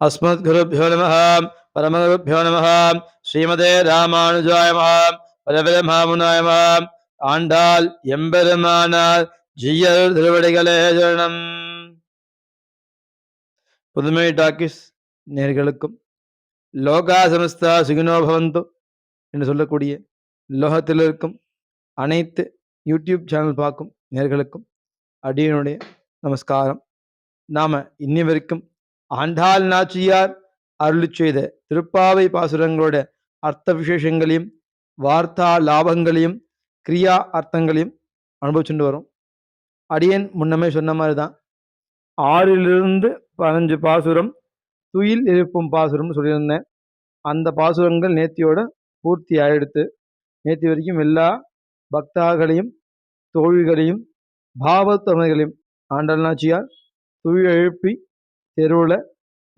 அஸ்மத்குருபியோ நம பரமகுருபியோ நம ஸ்ரீமதே ராமானுஜாய மகாம் பரபிரமாமுனாய மகாம் ஆண்டாள் எம்பெருமானார் ஜியர் திருவடிகளே ஜனம் புதுமை டாக்கிஸ் நேர்களுக்கும் லோகா சமஸ்தா சுகினோபவந்து என்று சொல்லக்கூடிய லோகத்தில் இருக்கும் அனைத்து யூடியூப் சேனல் பார்க்கும் நேர்களுக்கும் அடியனுடைய நமஸ்காரம். நாம் இன்னி வரைக்கும் ஆண்டாள் நாச்சியார் அருளி செய்த திருப்பாவை பாசுரங்களோட அர்த்த விசேஷங்களையும் வார்த்தா லாபங்களையும் கிரியா அர்த்தங்களையும் அனுபவிச்சுட்டு வரும். அடியன் முன்னமே சொன்ன மாதிரி தான் ஆறிலிருந்து பதினஞ்சு பாசுரம் துயில் எழுப்பும் பாசுரம்னு சொல்லியிருந்தேன். அந்த பாசுரங்கள் நேத்தியோட பூர்த்தி ஆயிடுத்து நேத்தி வரைக்கும் எல்லா பக்தாக்களையும் தோழிகளையும் பாவத்தமைகளையும் ஆண்டாள் நாச்சியார் துயில் எழுப்பி தெருவில்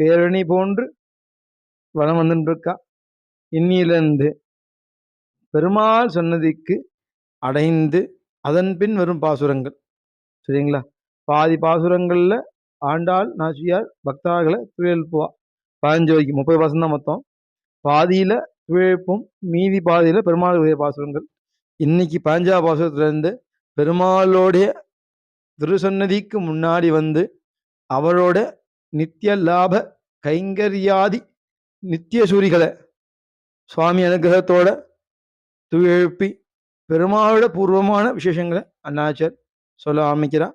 பேரணி போன்று வளம் வந்துட்டுருக்கா இன்னிலிருந்து பெருமாள் சன்னதிக்கு அடைந்து அதன் பின் வரும் பாசுரங்கள். சரிங்களா? பாதி பாசுரங்களில் ஆண்டாள் நாச்சியார் பக்தார்களை துயல்ப்புவா பதினஞ்சு வரைக்கும் முப்பது பாசம் தான் மொத்தம். பாதியில் துழைப்பும் மீதி பாதியில் பெருமாளுடைய பாசுரங்கள். இன்னைக்கு பதினஞ்சாவது பாசுரத்துலேருந்து பெருமாளோடைய திருசன்னதிக்கு முன்னாடி வந்து அவரோட நித்திய லாப கைங்கரியாதி நித்தியசூரிகளை சுவாமி அனுகிரகத்தோட துயெழுப்பி பெருமாளோட பூர்வமான விசேஷங்களை அண்ணாச்சர் சொல்ல ஆரம்பிக்கிறார்.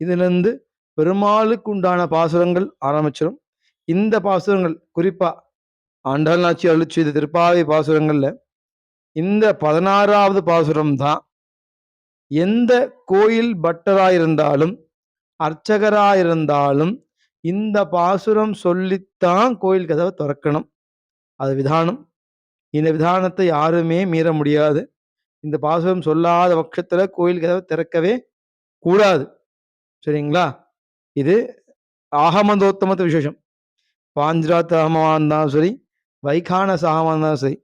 இதிலிருந்து பெருமாளுக்கு உண்டான பாசுரங்கள் ஆரம்பிச்சிடும் இந்த பாசுரங்கள் குறிப்பா ஆண்டாள் நாச்சி அருள் செய்த திருப்பாவை பாசுரங்கள்ல இந்த பதினாறாவது பாசுரம் தான். எந்த கோயில் பட்டராயிருந்தாலும் அர்ச்சகராயிருந்தாலும் இந்த பாசுரம் சொல்லித்தான் கோயில் கதவை திறக்கணும். அது விதானம். இந்த விதானத்தை யாருமே மீற முடியாது. இந்த பாசுரம் சொல்லாத பட்சத்தில் கோயில் கதவை திறக்கவே கூடாது. சரிங்களா? இது ஆகமந்தோத்தமத்து விசேஷம். பாஞ்சராத்த ஆகமாக இருந்தாலும் சரி வைகானச ஆகமாக இருந்தாலும் சரி.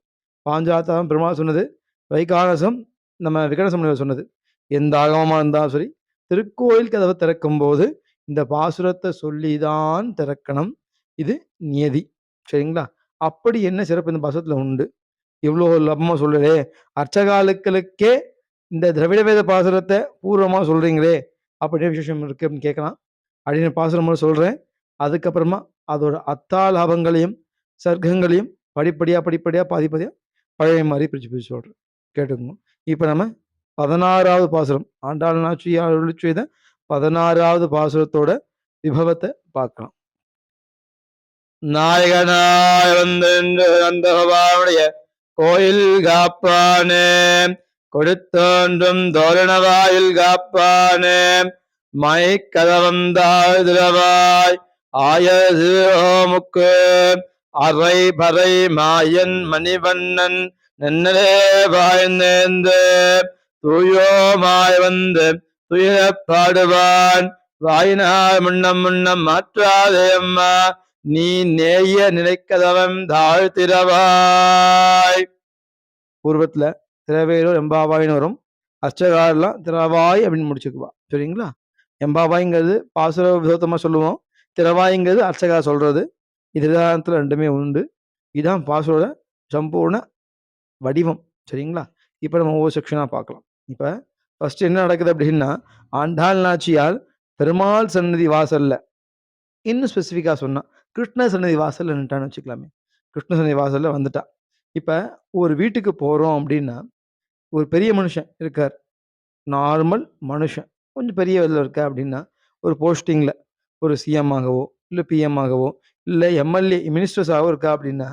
பாஞ்சராத்தம் பெருமா சொன்னது வைகானசம் நம்ம விகடசமுனிவர் சொன்னது. எந்த ஆகமமாக இருந்தாலும் சரி திருக்கோயில் கதவை திறக்கும் போது இந்த பாசுரத்தை சொல்லி தான் திறக்கணும். இது நியதி. சரிங்களா? அப்படி என்ன சிறப்பு இந்த பாசுரத்தில் உண்டு? இவ்வளோ லபமாக சொல்லுறே அர்ச்சகாலுக்களுக்கே இந்த திரவிட வேத பாசுரத்தை பூர்வமாக சொல்கிறீங்களே அப்படியே விசேஷம் இருக்கு அப்படின்னு கேட்கலாம். அப்படின்னு பாசுரம் சொல்கிறேன் அதுக்கப்புறமா அதோட அத்தா லாபங்களையும் சர்க்கங்களையும் படிப்படியாக படிப்படியாக பாதி பாதியா பழைய மாதிரி பிரித்து பிரிச்சு சொல்கிறேன் கேட்டுக்கணும் இப்போ நம்ம பதினாறாவது பாசுரம். ஆண்டாள் நாச்சியா அருளி செய்த பதினாறாவது பாசுரத்தோட விபவத்தை பார்க்கலாம். நாயகனாய் வந்து அந்த பகவானுடைய கோயில் காப்பானே கொடுத்தோன்றும் தோரணவாயில் காப்பானே மைக்கதவம் தாழ்திரவாய் ஆயது ஓமுக்கு அறை பறை மாயன் மணிவண்ணன் நன்னலே வாய்ந்தேந்து தூயோமாய் வந்து துயரப்பாடுவான். வாயினால் முன்னம் முன்னம் மாற்றாதே அம்மா. நீ நேய நினைக்கதவன் தாழ்த்திரவாய் பூர்வத்துல திரவேலூர் எம்பாவாயின்னு வரும் அஷ்டகாரெல்லாம் திரவாய் அப்படின்னு முடிச்சுக்குவா. சரிங்களா? எம்பாவாய்ங்கிறது பாசுர விதோத்தமா சொல்லுவோம். திரவாய்ங்கிறது அர்ச்சகா சொல்றது. இது விதானத்துல ரெண்டுமே உண்டு. இதுதான் பாசுரோட சம்பூர்ண வடிவம். சரிங்களா? இப்போ நம்ம ஒவ்வொரு செக்ஷனாக பார்க்கலாம். இப்போ ஃபர்ஸ்ட் என்ன நடக்குது அப்படின்னா ஆண்டாள் நாச்சியால் பெருமாள் சன்னதி வாசல்ல இன்னும் ஸ்பெசிஃபிக்காக சொன்னால் கிருஷ்ண சன்னதி வாசல்ல நின்ட்டான்னு வச்சுக்கலாமே. கிருஷ்ண சன்னதி வாசல்ல வந்துட்டா. இப்போ ஒரு வீட்டுக்கு போகிறோம் அப்படின்னா ஒரு பெரிய மனுஷன் இருக்கார். நார்மல் மனுஷன். கொஞ்சம் பெரிய இதில் இருக்கா அப்படின்னா ஒரு போஸ்டிங்கில் ஒரு சிஎம் ஆகவோ இல்லை பிஎம் ஆகவோ இல்லை எம்எல்ஏ மினிஸ்டர்ஸாகவோ இருக்கா அப்படின்னா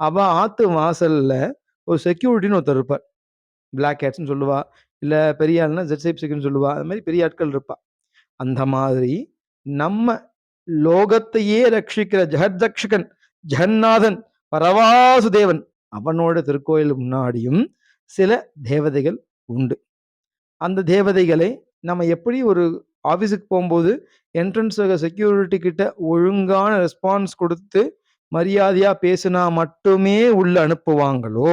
அவள் ஆற்று வாசலில் ஒரு செக்யூரிட்டின்னு ஒருத்தர் இருப்பார். பிளாக் ஹேட்ஸ்னு சொல்லுவா இல்லை பெரிய ஆள்னா ஜெட் சைப் சொல்லுவா. அது மாதிரி பெரிய ஆட்கள் இருப்பா. அந்த மாதிரி நம்ம லோகத்தையே ரட்சிக்கிற ஜெகத்ரக்ஷகன் ஜெகநாதன் பரவாசுதேவன் அவனோட திருக்கோயில் முன்னாடியும் சில தேவதைகள் உண்டு. அந்த தேவதைகளை நம்ம எப்படி ஒரு ஆஃபீஸுக்கு போகும்போது என்ட்ரன்ஸ் செக்யூரிட்டி கிட்ட ஒழுங்கான ரெஸ்பான்ஸ் கொடுத்து மரியாதையாக பேசினா மட்டுமே உள்ள அனுப்புவாங்களோ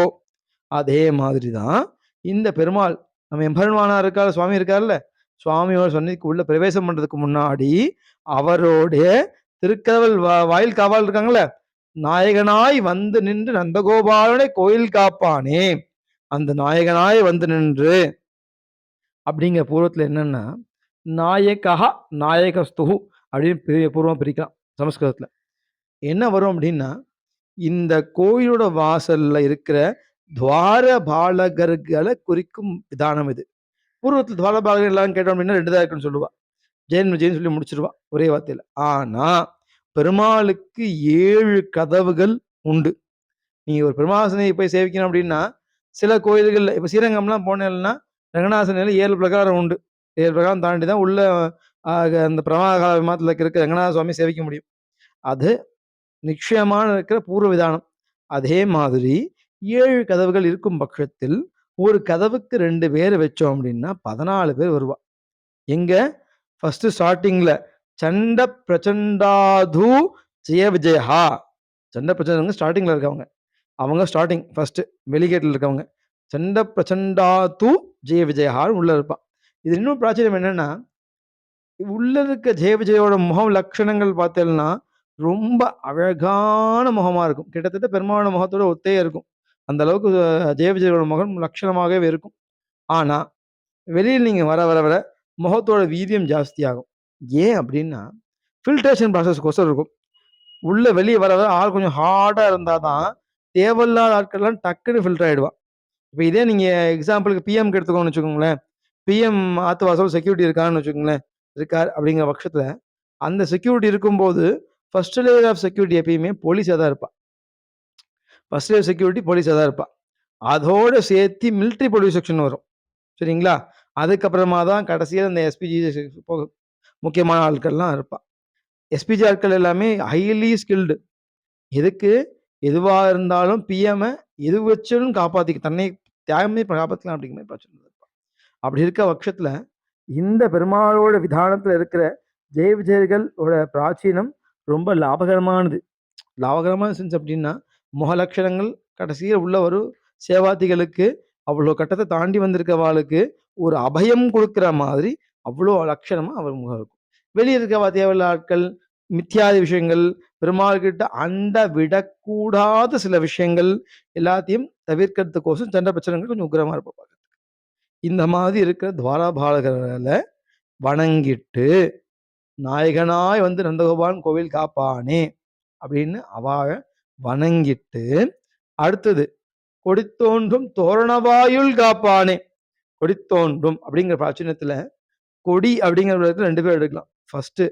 அதே மாதிரி தான் இந்த பெருமாள் நம்ம எம்பெருமானா இருக்கார் சுவாமி இருக்கார்ல சுவாமியோட சன்னதிக்கு உள்ள பிரவேசம் பண்றதுக்கு முன்னாடி அவரோடைய திருக்கதவல் வா- வாயில் காவல் இருக்காங்கல்ல? நாயகனாய் வந்து நின்று நந்தகோபாலனை கோயில் காப்பானே அந்த நாயகனாய் வந்து நின்று. அப்படிங்கிற பூர்வத்தில் என்னன்னா நாயகா நாயகஸ்துகு அப்படின்னு பெரிய பூர்வம் பிரிக்கலாம் சமஸ்கிருதத்தில். என்ன வரும் அப்படின்னா இந்த கோயிலோட வாசல்ல இருக்கிற துவாரபாலகர்களை குறிக்கும் விதானம் இது. பூர்வத்தில் துவாரபாலகர் எல்லாம் கேட்டோம் அப்படின்னா ரெண்டு தான் இருக்குன்னு சொல்லுவா. ஜெயன் விஜயன் சொல்லி முடிச்சிருவா ஒரே வார்த்தையில். ஆனா பெருமாளுக்கு ஏழு கதவுகள் உண்டு. நீ ஒரு பெருமாசனையை போய் சேவிக்கணும் அப்படின்னா சில கோயில்கள்ல இப்போ ஸ்ரீரங்கம்லாம் போனேன்னா ரங்கநாசனையில் ஏழு பிரகாரம் உண்டு. ஏழு பிரகாரம் தாண்டி தான் உள்ள அந்த பிரமாகால விமானத்தில் இருக்க ரங்கநாத சுவாமி சேவிக்க முடியும். அது நிச்சயமான இருக்கிற பூர்வ விதானம். அதே மாதிரி ஏழு கதவுகள் இருக்கும் பட்சத்தில் ஒரு கதவுக்கு ரெண்டு பேர் வச்சோம் அப்படின்னா பதினாலு பேர் வருவா. எங்க? ஃபர்ஸ்ட் ஸ்டார்டிங்ல சண்ட பிரச்சண்டாது ஜெய விஜயஹா. சண்ட பிரச்சண்டங்க ஸ்டார்டிங்ல இருக்கவங்க. அவங்க ஸ்டார்டிங் ஃபர்ஸ்ட் வெளிகேட்டில் இருக்கவங்க. சண்ட பிரச்சண்டாது ஜெய விஜயஹான்னு உள்ள இருப்பான் இது இன்னும் பிராச்சரியம் என்னன்னா உள்ள இருக்க ஜெய விஜயோட முகம் லட்சணங்கள் பார்த்தேன்னா ரொம்ப அழகான முகமா இருக்கும். கிட்டத்தட்ட பெருமாளோட முகத்தோட ஒத்தே இருக்கும். அந்த அளவுக்கு ஜெய விஜயோட முகம் லட்சணமாகவே இருக்கும். ஆனால் வெளியில் நீங்கள் வர வர வர முகத்தோட வீரியம் ஜாஸ்தியாகும். ஏன் அப்படின்னா ஃபில்ட்ரேஷன் ப்ராசஸ்க்கோசரம் இருக்கும். உள்ளே வெளியே வர வர ஆள் கொஞ்சம் ஹார்டாக இருந்தால் தான் தேவையில்லாத ஆட்கள்லாம் டக்குன்னு ஃபில்டர் ஆகிடுவான் இப்போ இதே நீங்கள் எக்ஸாம்பிளுக்கு பிஎம்க்கு எடுத்துக்கோன்னு வச்சுக்கோங்களேன். பிஎம் ஆத்து வாசல் செக்யூரிட்டி இருக்கான்னு வச்சுக்கோங்களேன். இருக்கார் அப்படிங்கிற பட்சத்தில் அந்த செக்யூரிட்டி இருக்கும்போது ஃபர்ஸ்ட் லேயர் ஆஃப் செக்யூரிட்டி எப்பயுமே போலீஸாக தான் இருப்பாள் ஃபர்ஸ்ட் லேயர் செக்யூரிட்டி போலீஸாக தான் இருப்பாள் அதோடு சேர்த்து மிலிட்ரி போலீஸ் செக்ஷன் வரும். சரிங்களா? அதுக்கப்புறமா தான் கடைசியில் இந்த எஸ்பிஜி முக்கியமான ஆட்கள்லாம் இருப்பாள் எஸ்பிஜி ஆட்கள் எல்லாமே ஹைலி ஸ்கில்டு எதுக்கு? எதுவாக இருந்தாலும் பிஎம்ஐ எது வச்சும் காப்பாற்றிக்க தன்னை தியாகமே காப்பாற்றலாம் அப்படிங்கிற மாதிரி பிரச்சனை இருப்பான் அப்படி இருக்க பட்சத்தில் இந்த பெருமாளோட விதானத்தில் இருக்கிற ஜெய விஜயர்களோட பிராச்சீனம் ரொம்ப லாபகரமானது. லாபகரமான சென்ஸ் அப்படின்னா முகலட்சணங்கள் கடைசியில் உள்ள ஒரு சேவாதிகளுக்கு அவ்வளோ கட்டத்தை தாண்டி வந்திருக்கவாளுக்கு ஒரு அபயம் கொடுக்குற மாதிரி அவ்வளோ லட்சணமாக அவர் முகம் இருக்கும் வெளியே இருக்கவா தேவையில்ல ஆட்கள் மித்தியாதி விஷயங்கள் பெருமாள்கிட்ட அண்ட விடக்கூடாத சில விஷயங்கள் எல்லாத்தையும் தவிர்க்கிறதுக்கோசம் சண்டை பிரச்சனைகள் கொஞ்சம் உக்கிரமாக இருப்போம் பார்க்கறதுக்கு. இந்த மாதிரி இருக்கிற துவாராபாலகர்களை வணங்கிட்டு நாயகனாய் வந்து நந்தகோபான் கோவில் காப்பானே அப்படின்னு அவாழ வணங்கிட்டு அடுத்தது கொடித்தோன்றும் தோரணவாயுள் காப்பானே கொடித்தோன்றும் அப்படிங்கிற பிராச்சீனத்துல கொடி அப்படிங்கிற இடத்துல ரெண்டு பேர் எடுக்கலாம். ஃபர்ஸ்ட்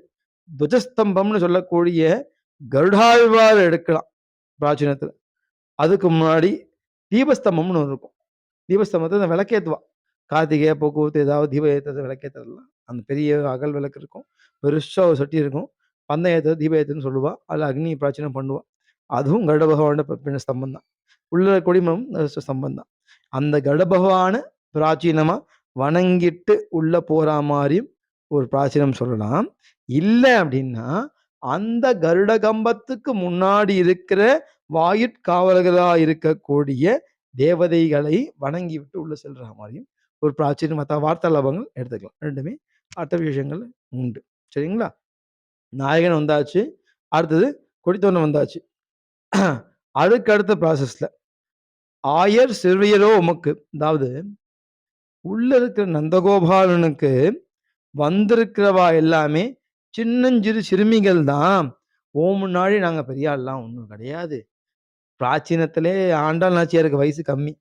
துவஜஸ்தம்பம்னு சொல்லக்கூடிய கருடாழ்வார் எடுக்கலாம் பிராச்சீனத்துல. அதுக்கு முன்னாடி தீபஸ்தம்பம்னு ஒன்று இருக்கும். தீபஸ்தம்பத்தை அந்த விளக்கேத்துவா. கார்த்திகை போக்குவரத்து ஏதாவது தீப ஏற்றுறது விளக்கேற்றுறதுலாம் அந்த பெரிய அகல் விளக்கு இருக்கும். பெருசாக ஒரு சட்டி இருக்கும். பந்தம் ஏற்றுறது தீப ஏற்றுன்னு சொல்லுவா. அதில் அக்னி பிராச்சீனம் பண்ணுவா. அதுவும் கருட பகவானோட பின்ன ஸ்தம்பம் தான் உள்ள கொடிமரம் ஸ்தம்பம் தான் அந்த கருட பகவானை பிராச்சீனமா வணங்கிட்டு உள்ள போற மாதிரியும் ஒரு பிராச்சீனம் சொல்லலாம். இல்லை அப்படின்னா அந்த கருட கம்பத்துக்கு முன்னாடி இருக்கிற வாயிற்காவலர்களா இருக்கக்கூடிய தேவதைகளை வணங்கி விட்டு உள்ள செல்ற மாதிரியும் ஒரு பிராச்சீன மற்ற வார்த்தை லாபங்கள் எடுத்துக்கலாம். ரெண்டுமே அர்த்த விஷயங்கள் உண்டு. சரிங்களா? நாயகன் வந்தாச்சு. அடுத்தது கொடித்தோரணம் வந்தாச்சு. அதுக்கு அடுத்த ப்ராசஸ்ல ஆயர் சிறுவியரோ உமக்கு அதாவது உள்ள இருக்கிற நந்தகோபாலனுக்கு வந்திருக்கிறவா எல்லாமே சின்னஞ்சிறு சிறுமிகள் தான் ஓ முன்னாடி நாங்கள் பெரியாள்லாம் ஒன்றும் கிடையாது. பிராச்சீனத்திலே ஆண்டாள் நாச்சியாருக்கு வயசு கம்மி.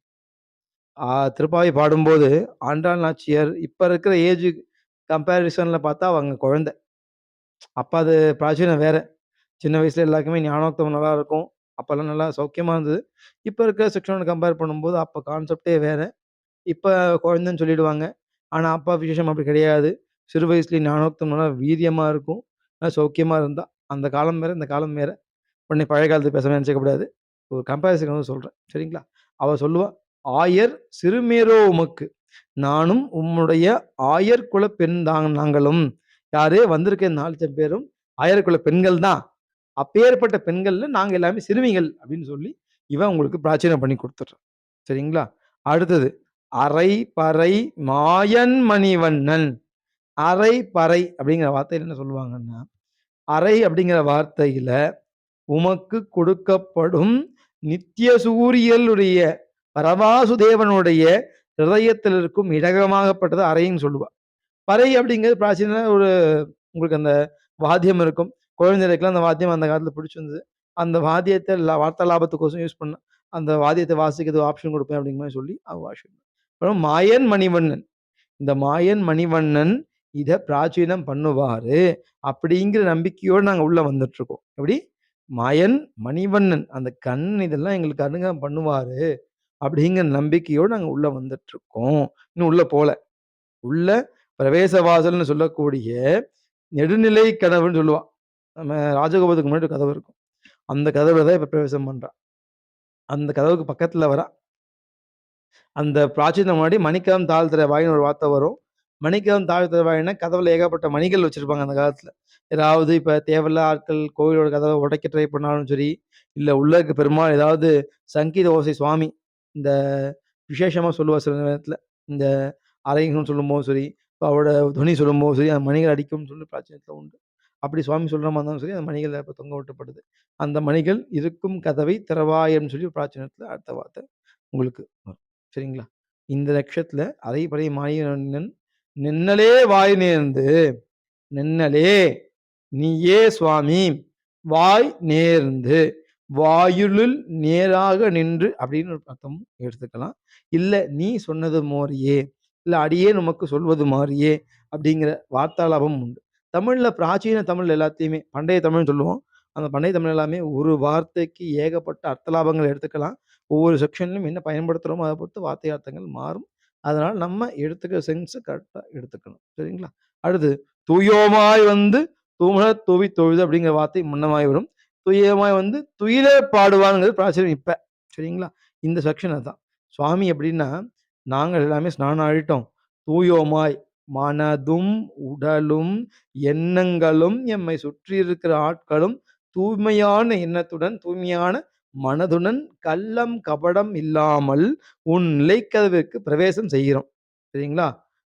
திருப்பாவை பாடும்போது ஆண்டாள் நாச்சியார் இப்போ இருக்கிற ஏஜ் கம்பேரிசனில் பார்த்தா அவங்க குழந்தை. அப்போ அது பிராச்சீனம் வேற. சின்ன வயசுல எல்லாருக்குமே ஞானோக்தம் நல்லா இருக்கும். அப்போல்லாம் நல்லா சௌக்கியமா இருந்தது. இப்ப இருக்கிற செக்ஷனோட கம்பேர் பண்ணும்போது அப்போ கான்செப்டே வேற. இப்ப குழந்தைன்னு சொல்லிடுவாங்க. ஆனா அப்பா விசேஷம் அப்படி கிடையாது. சிறு வயசுலயே ஞானோக்தம் நல்லா வீரியமா இருக்கும். நல்லா சௌக்கியமா இருந்தா. அந்த காலம் வேற இந்த காலம் வேற. உடனே பழைய காலத்து பேச நினைச்சக்கூடாது ஒரு கம்பேரிசன் வந்து சொல்றேன். சரிங்களா? அவ சொல்லுவா ஆயர் சிறுமேரோ உமக்கு. நானும் உம்முடைய ஆயர் குல பெண் தான் நாங்களும். யாரு வந்திருக்க நாலு பேரும் ஆயர் குல பெண்கள் தான் அப்பேற்பட்ட பெண்கள்ல நாங்க எல்லாமே சிறுமிகள் அப்படின்னு சொல்லி இவன் உங்களுக்கு பிராச்சீனம் பண்ணி கொடுத்துட்றான். சரிங்களா? அடுத்தது அரை பறை மாயன் மணிவண்ணன். அரை பறை அப்படிங்கிற வார்த்தையில் என்ன சொல்லுவாங்கன்னா அறை அப்படிங்கிற வார்த்தையில உமக்கு கொடுக்கப்படும் நித்திய சூரியனுடைய பரவாசுதேவனுடைய ஹிருதயத்தில் இருக்கும் இடகமாகப்பட்டது அறைன்னு சொல்லுவா. பறை அப்படிங்கிறது பிராச்சீன ஒரு உங்களுக்கு அந்த வாத்தியம் இருக்கும். குழந்தைகளுக்குலாம் அந்த வாத்தியம் அந்த காலத்தில் பிடிச்சிருந்தது. அந்த வாத்தியத்தை லா வார்த்தா லாபத்துக்கோசம் யூஸ் பண்ண அந்த வாத்தியத்தை வாசிக்கிறது ஆப்ஷன் கொடுப்பேன் அப்படிங்கிற மாதிரி சொல்லி அவங்க வாசிக்கணும் அப்புறம் மாயன் மணிவண்ணன். இந்த மாயன் மணிவண்ணன் இதை பிராச்சீனம் பண்ணுவார் அப்படிங்கிற நம்பிக்கையோடு நாங்கள் உள்ளே வந்துட்டுருக்கோம். எப்படி? மாயன் மணிவண்ணன் அந்த கண் இதெல்லாம் எங்களுக்கு அருங்கம் பண்ணுவார் அப்படிங்கிற நம்பிக்கையோடு நாங்கள் உள்ளே வந்துட்டுருக்கோம். இன்னும் உள்ளே போகல உள்ள பிரவேசவாசல்னு சொல்லக்கூடிய நெடுநிலை கனவுன்னு சொல்லுவான் நம்ம ராஜகோபத்துக்கு முன்னாடி ஒரு கதவு இருக்கும். அந்த கதவுல தான் இப்ப பிரவேசம் பண்ணுறான் அந்த கதவுக்கு பக்கத்துல வரா அந்த பிராச்சீன முன்னாடி மணிக்கம் தாழ்த்துற வாயின்னு ஒரு வார்த்தை வரும். மணிக்கம் தாழ்த்துற வாயின்னா கதவுல ஏகப்பட்ட மணிகள் வச்சிருப்பாங்க அந்த காலத்துல. ஏதாவது இப்ப தேவையில்ல ஆட்கள் கோயிலோட கதவை உடைக்க ட்ரை பண்ணாலும் சரி இல்ல உள்ள இருக்க பெருமாள் ஏதாவது சங்கீத ஓசை சுவாமி இந்த விசேஷமா சொல்லுவார் சில நேரத்துல இந்த அரைங்கன்னு சொல்லும்போது சரி இப்போ அவரோட துணி சொல்லும்போது சரி அந்த மணிகள் அடிக்கும்னு சொல்லி பிராச்சீனத்தில் உண்டு. அப்படி சுவாமி சொல்கிற மாதிரி இருந்தாலும் சரி அந்த மணிகள் இப்போ தொங்க விட்டப்படுது அந்த மணிகள் இருக்கும் கதவை திறவாயம்னு சொல்லி பிராச்சனத்தில் அடுத்த வார்த்தை உங்களுக்கு வரும். சரிங்களா? இந்த லட்சத்தில் அரை பறை மாயனன் நின்னலே வாய் நேர்ந்து நின்னலே நீயே சுவாமி வாய் நேர்ந்து வாயுளில் நேராக நின்று அப்படின்னு ஒரு அர்த்தம் எடுத்துக்கலாம். இல்லை நீ சொன்னது மாதிரியே இல்லை அடியே நமக்கு சொல்வது மாதிரியே அப்படிங்கிற வார்த்தாலாபம் உண்டு. தமிழில் பிராச்சீன தமிழ் எல்லாத்தையுமே பண்டைய தமிழ்னு சொல்லுவோம். அந்த பண்டைய தமிழ் எல்லாமே ஒரு வார்த்தைக்கு ஏகப்பட்ட அர்த்தலாபங்கள் எடுத்துக்கலாம். ஒவ்வொரு செக்ஷன்லையும் என்ன பயன்படுத்துகிறோமோ அதை பொறுத்து வார்த்தை அர்த்தங்கள் மாறும். அதனால் நம்ம எடுத்துக்கிற சென்ஸை கரெக்டாக எடுத்துக்கணும். சரிங்களா? அடுத்து தூயோமாய் வந்து தூமல தூவி தொழுது அப்படிங்கிற வார்த்தை முன்னமாய் வரும். துயமாய் வந்து துயிலே பாடுவாங்கிறது பிராச்சீனம் இப்போ. சரிங்களா? இந்த செக்ஷன் அதுதான் சுவாமி அப்படின்னா நாங்கள் எல்லாமே ஸ்நானம் ஆழிட்டோம் தூயோமாய் மனதும் உடலும் எண்ணங்களும் எம்மை சுற்றி இருக்கிற ஆட்களும் தூய்மையான எண்ணத்துடன் தூய்மையான மனதுடன் கள்ளம் கபடம் இல்லாமல் உன் நிலைக்கதவிற்கு பிரவேசம் செய்கிறோம். சரிங்களா?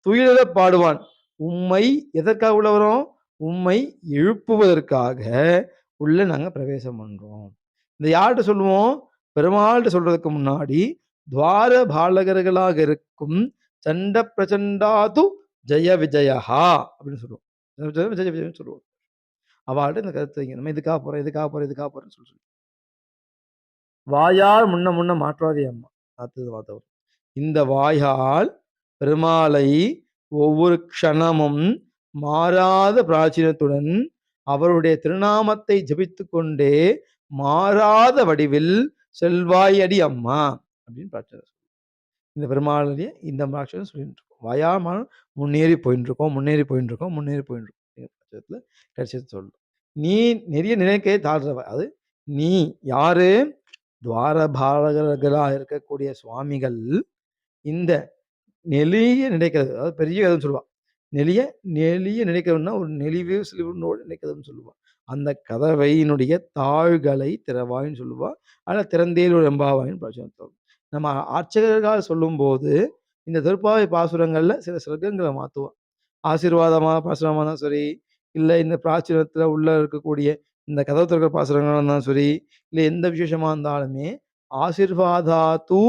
துயில பாடுவான். உம்மை எதற்காக உள்ள வரோம் உம்மை எழுப்புவதற்காக உள்ள நாங்க பிரவேசம் பண்றோம். இந்த யார்கிட்ட சொல்லுவோம்? பெருமாள்கிட்ட சொல்றதுக்கு முன்னாடி துவார பாலகர்களாக இருக்கும் சண்ட பிரச்சண்டாது ஜெய விஜயஹா அப்படின்னு சொல்லுவோம். விஜயன்னு சொல்லுவோம். அவள்கிட்ட இந்த கருத்து வைங்க. நம்ம இதுக்காக போறோம் இதுக்காக போறோம் இதுக்காக போறோம்னு சொல்லி வாயால் முன்ன முன்ன மாற்றாதே அம்மா. அடுத்தது பார்த்தவர் இந்த வாயால் பெருமாளை ஒவ்வொரு க்ஷணமும் மாறாத பிராச்சீனத்துடன் அவருடைய திருநாமத்தை ஜபித்து கொண்டே மாறாத வடிவில் செல்வாயடி அம்மா அப்படின்னு பிரார்த்தனை. இந்த பெருமாளுடைய இந்த பிராட்சனை சொல்லிட்டு இருக்கோம் வயாமல் முன்னேறி போயின்னு இருக்கோம் முன்னேறி போயின்னு இருக்கோம் முன்னேறி போயின்னு இருக்கோம் பட்சத்தில் கிடைச்சது சொல்லும் நீ நிறைய நினைக்கையை தாழ்றவ அது நீ யாரு? துவாரபாலகர்களாக இருக்கக்கூடிய சுவாமிகள். இந்த நெளிய நினைக்கிறது அதாவது பெரிய கதை சொல்லுவான். நெளிய நெளிய நினைக்கிறோம்னா ஒரு நெளிவு சிலிவுனோடு நினைக்கிறதுன்னு சொல்லுவாள் அந்த கதவையினுடைய தாழ்களை திறவாயின்னு சொல்லுவா அதில் திறந்தேல் ஒரு எம்பாவாயின்னு பிரச்சனை நம்ம அர்ச்சகர்களாக சொல்லும்போது இந்த திருப்பாவை பாசுரங்களில் சில சிறகங்களை மாற்றுவோம் ஆசீர்வாதமாக பாசுரமாக இருந்தாலும் சரி இல்லை இந்த பிராச்சீனத்தில் உள்ள இருக்கக்கூடிய இந்த கதவு திறக்கிற பாசுரங்களாக இருந்தாலும் சரி இல்லை எந்த விசேஷமாக இருந்தாலுமே ஆசிர்வாதா தூ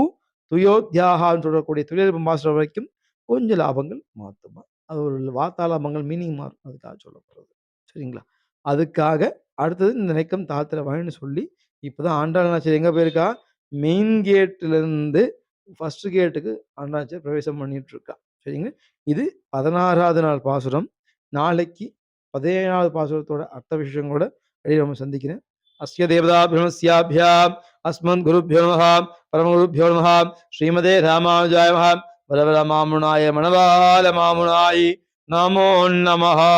துயோத்யாகான்னு சொல்லக்கூடிய துயர் பாசுரம் வரைக்கும் கொஞ்சம் லாபங்கள் மாற்றுமா அது ஒரு வார்த்தாலாபங்கள் மீனிங் மாறும். அதுக்காக சொல்லப்படுறது. சரிங்களா? அதுக்காக அடுத்தது இந்த நினைக்கம் தாத்திர வாயின்னு சொல்லி இப்போதான் ஆண்டாள் நாச்சர் எங்கே போயிருக்கா? மெயின் கேட்டிலேருந்து ஃபர்ஸ்ட் கேட்டுக்கு ஆண்டாச்சர் பிரவேசம் பண்ணிட்டு இருக்கா சரிங்க இது பதினாறாவது நாள் பாசுரம். நாளைக்கு பதினேழாவது பாசுரத்தோட அர்த்த விஷயங்களோட வெளியே நம்ம சந்திக்கிறேன். அஸ்ய தேவதாபிரமஸ்யாபியாம் அஸ்மன் குருபியோ நமஹா. பரமகுருபியோ மகாம் ஸ்ரீமதே ராமானுஜாய மகாம் பலபல மாமுனாய மணவால மாமுனாயி. நமோ நமஹா.